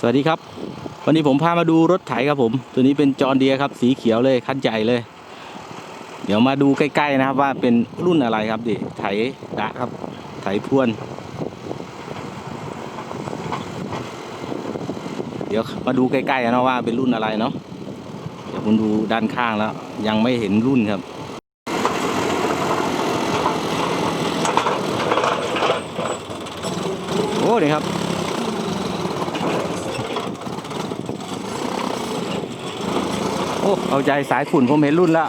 สวัสดีครับ วันนี้ผมพามาดูรถไถครับผม ตัวนี้เป็นจอร์เดียครับ สีเขียวเลยคันใหญ่เลย เดี๋ยวมาดูใกล้ๆนะครับว่าเป็นรุ่นอะไรครับดิไถดะครับ ไถพรวน เดี๋ยวมาดูใกล้ๆนะว่าเป็นรุ่นอะไรเนาะเดี๋ยวผมดูด้านข้างแล้ว ยังไม่เห็นรุ่นครับโอ้นี่ครับ อ้เอาใจสายขุนผมเห็นรุ่นละ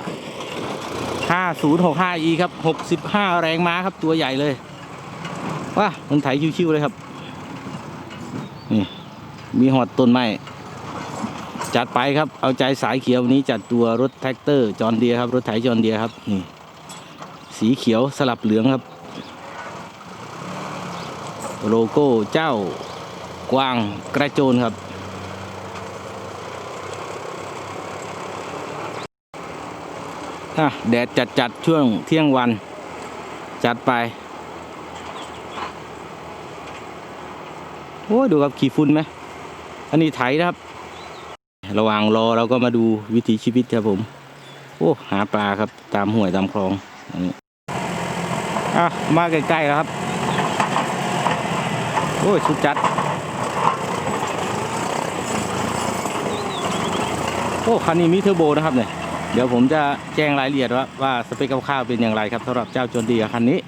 5065e ครับ 65 แรงม้าครับตัวใหญ่เลยว้ามันไถชิวๆเลยครับ นี่ มีหอดต้นไม้จัดไปครับ เอาใจสายเขียวนนี้จัดตัวรถแท็กเตอร์จอนเดียครับ รถไถจอนเดียครับ นี่ สีเขียวสลับเหลืองครับ โลโก้เจ้ากวางกระโจนครับ อะแดดจัดจัดช่วงเที่ยงวัน จัดไป โอ้ดูครับขี่ฝุ่นไหม อันนี้ไถนะครับ ระหว่างรอเราก็มาดูวิถีชีวิตครับผม โอ้หาปลาครับตามห้วยตามคลองอันนี้อะมาใกล้ๆแล้วครับ โอ้ยสุดจัด โอ้คันนี้มีเทอร์โบนะครับเนี่ย เดี๋ยวผมจะแจ้งรายละเอียดว่าว่าสเปคคร่าวๆเป็นอย่างไรครับสำหรับเจ้าจนดีคันนี้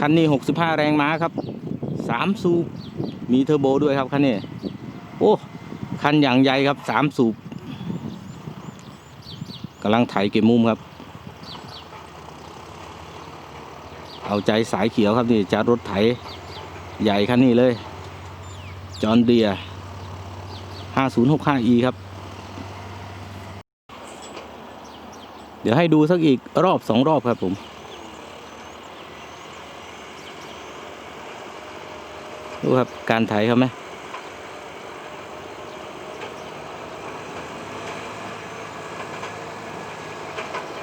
คันนี้ 65 แรงม้าครับ 3 สูบมีเทอร์โบด้วยครับคันนี้ โอ้คันอย่างใหญ่ครับ 3 สูบกำลังไถเก็บมุมครับ เอาใจสายเขียวครับนี่จะรถไถใหญ่คันนี้เลยจอห์นเดีย 5065e ครับ เดี๋ยวให้ดูสักอีกรอบสองรอบครับผมดูครับการไถเขาไหม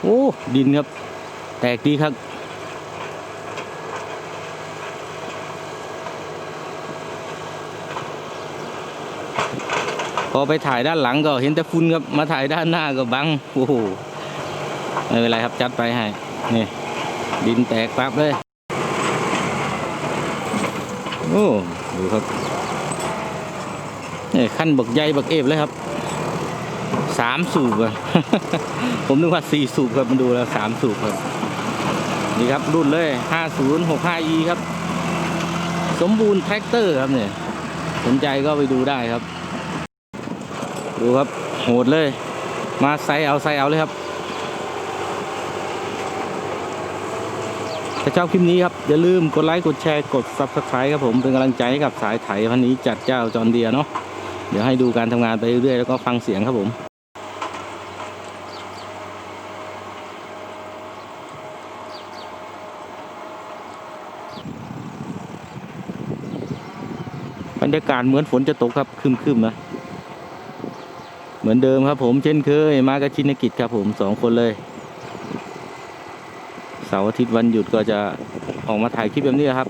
โอ้ ดินครับ แตกดีครับพอไปถ่ายด้านหลังก็เห็นแต่ฝุ่นครับมาถ่ายด้านหน้าก็บัง โอ้โห ไม่เป็นไรครับจัดไปให้นี่ดินแตกปั๊บเลยโอ้ดูครับนี่ขั้นบักใหญ่บักเอฟเลยครับสามสูบอะผมนึกว่าสี่สูบครับมันดูแล้วสามสูบครับนี่ครับรุ่นเลย 5065e ครับ สมบูรณ์แท็กเตอร์ครับเนี่ยสนใจก็ไปดูได้ครับ ดูครับโหดเลย มาไซเอาไซเอาเลยครับ ถ้าชอบคลิปนี้ครับ อย่าลืมกดไลค์กดแชร์กด Subscribe ครับผมเป็นกำลังใจให้กับสายไถพันนี้จัดเจ้าจอนเดียเนาะเดี๋ยวให้ดูการทำงานไปเรื่อยๆแล้วก็ฟังเสียงครับผมบรรยากาศเหมือนฝนจะตกครับคึมๆนะเหมือนเดิมครับผมเช่นเคย มากับชินกิจครับผมสองคนเลย สาร์อาทิตย์วันหยุดก็จะออกมาถ่ายคลิปแบบนี้ครับ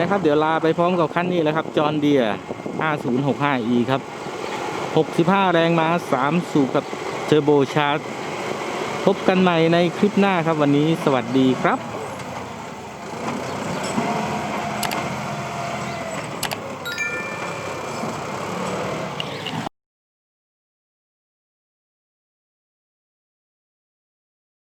นะครับ เดี๋ยวลาไปพร้อมกับคันนี้แล้วครับจอห์นเดีย 5065e ครับ 65 แรงม้า 3 สูบกับเทอร์โบชาร์จพบกันใหม่ในคลิปหน้าครับวันนี้สวัสดีครับ